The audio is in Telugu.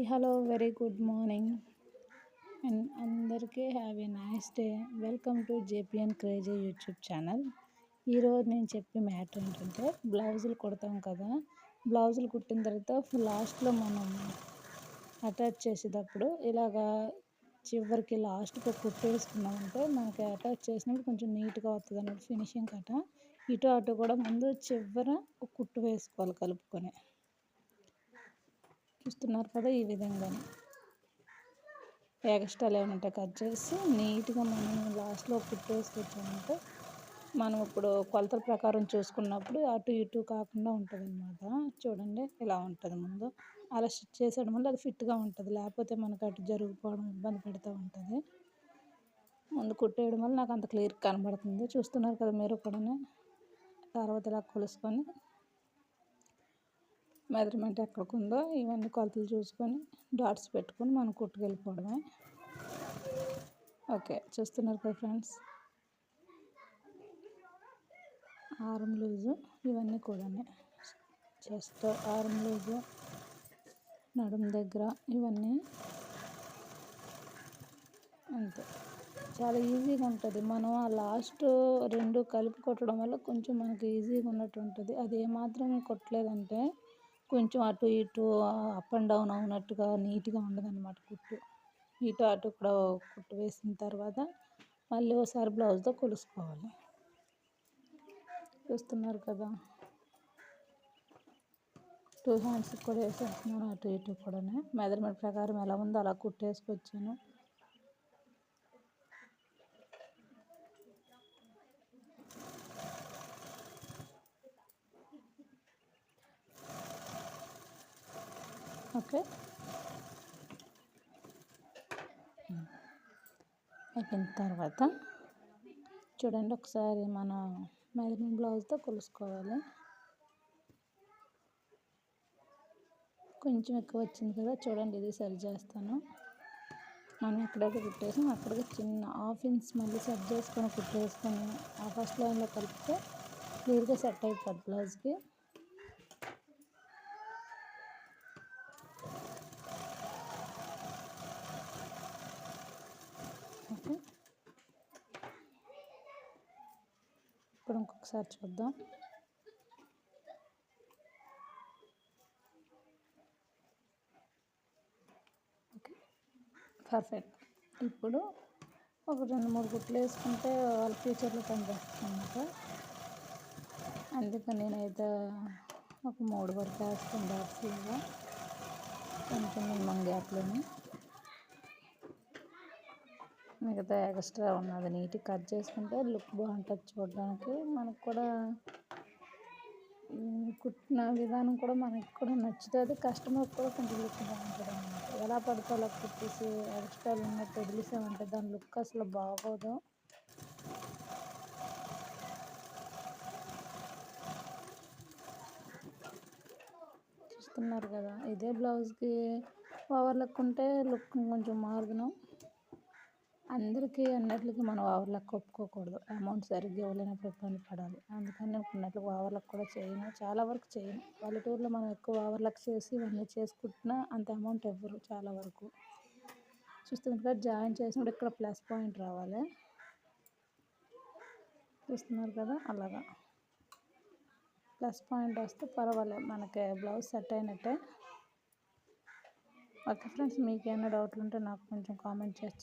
Hi hello very good morning. And అందరికీ have a nice day. Welcome to JPN crazy YouTube channel. ఈరోజు నేను చెప్పే మ్యాటర్ ఏంటంటే బ్లౌజులు కుడతాం కదా. బ్లౌజులు కుట్టిన తర్వాత లాస్ట్లో మనం అటాచ్ చేసేటప్పుడు ఇలాగా చివరికి లాస్ట్కి కుట్టు వేసుకున్నామంటే మనకి అటాచ్ చేసినప్పుడు కొంచెం నీట్గా వస్తుంది అన్నట్టు ఫినిషింగ్ కట. ఇటు అటు కూడా ముందు చివర కుట్టు వేసుకోవాలి కలుపుకొని. చూస్తున్నారు కదా ఈ విధంగా ఎగస్ట్రాలు ఏమైనా ఉంటే కట్ చేసి నీట్గా మనం లాస్ట్లో కుట్టేసుకొచ్చామంటే మనం ఇప్పుడు కొలతల ప్రకారం చూసుకున్నప్పుడు అటు ఇటు కాకుండా ఉంటుంది అనమాట చూడండి ఇలా ఉంటుంది ముందు. అలా స్టిచ్ చేసేయడం వల్ల అది ఫిట్గా ఉంటుంది. లేకపోతే మనకు అటు జరిగిపోవడం ఇబ్బంది పెడుతూ ఉంటుంది. ముందు కుట్టేయడం వల్ల నాకు అంత క్లియర్ కనబడుతుంది. చూస్తున్నారు కదా మీరు కూడా తర్వాత ఇలా కొలుసుకొని మెజర్మెంట్ ఎక్కడికి ఉందో ఇవన్నీ కొలతలు చూసుకొని డాట్స్ పెట్టుకొని మనం కుట్టుకెళ్ళిపోవడమే. ఓకే చూస్తున్నారు కదా ఫ్రెండ్స్? ఆరం లూజు ఇవన్నీ కూడా చెస్ట్ ఆరం లూజు నడుము దగ్గర ఇవన్నీ. అంతే. చాలా ఈజీగా ఉంటుంది. మనం ఆ లాస్ట్ రెండు కలిపి కొట్టడం వల్ల కొంచెం మనకి ఈజీగా ఉన్నట్టు ఉంటుంది అది ఏమాత్రం కొట్టలేదంటే కొంచెం అటు ఇటు అప్ అండ్ డౌన్ అవునట్టుగా నీట్గా ఉండదన్నమాట కుట్టు. ఇటు అటు కూడా కుట్టు వేసిన తర్వాత మళ్ళీ ఒకసారి బ్లౌజ్తో కొలుసుకోవాలి. చూస్తున్నారు కదా? టూ హ్యాండ్స్ కూడా వేసేస్తున్నాను అటు ఇటు కూడా మెజర్మెంట్ ప్రకారం ఎలా ఉందో అలా కుట్టేసుకొచ్చాను. ఓకే. అయిపోయిన తర్వాత చూడండి ఒకసారి మన మెజర్మెంట్ బ్లౌజ్తో కొలుసుకోవాలి. కొంచెం ఎక్కువ వచ్చింది కదా చూడండి ఇది సరి చేస్తాను. మనం ఎక్కడైతే కుట్టేసాం. అక్కడికి చిన్న హాఫ్ ఇంచ్ మళ్ళీ సెట్ చేసుకొని కుట్టేసుకొని ఆ ఫస్ట్ లైన్లో కలిపితే క్లియర్గా సెట్ అయిపోద్ది బ్లౌజ్కి ఓకే ఇప్పుడు ఇంకొకసారి చూద్దాం. ఓకే. పర్ఫెక్ట్. ఇప్పుడు ఒక రెండు మూడు గుట్లు వేసుకుంటే వాళ్ళ ఫ్యూచర్లో పనిచేస్తుంది అనమాట అందుకని నేనైతే ఒక మూడు వరకు వేస్తాను డాట్స్లాగా కొంచెం మినిమం గ్యాప్లోని. మిగతా ఎక్స్ట్రా ఉన్నది. నీట్గా కట్ చేసుకుంటే లుక్ బాగుంటుంది చూడడానికి. మనకు కూడా కుట్టిన విధానం కూడా మనకి కూడా నచ్చుతుంది. కస్టమర్ కూడా కొంచెం లుక్ బాగుంటుంది అనమాట ఎలా పడితే అలా కుట్టేసి ఎక్స్ట్రాలు ఉన్నట్టు వదిలేసామంటే దాని లుక్ అసలు బాగోదు. చూస్తున్నారు కదా ఇదే బ్లౌజ్కి ఓవర్లక్ ఉంటే లుక్ కొంచెం మారుదును. అందరికీ అన్నట్లకి మనం ఓవర్లకు ఒప్పుకోకూడదు. అమౌంట్ సరిగ్గా ఇవ్వలేనప్పుడు ఇబ్బంది పడాలి. అందుకని ఉన్నట్లు ఓవర్లకు కూడా చేయను. చాలా వరకు చేయను. పల్లెటూరులో మనం ఎక్కువ ఓవర్లకు చేసి ఇవన్నీ చేసుకుంటున్నా అంత అమౌంట్ ఇవ్వరు చాలా వరకు. చూస్తున్నారు జాయిన్ చేసినప్పుడు ఇక్కడ ప్లస్ పాయింట్ రావాలి. చూస్తున్నారు కదా? అలాగా. ప్లస్ పాయింట్ వస్తే పర్వాలేదు మనకి బ్లౌజ్ సెట్ అయినట్టే. ఓకే ఫ్రెండ్స్ మీకు ఏమైనా డౌట్లు ఉంటే నాకు కొంచెం కామెంట్ చేస్తాను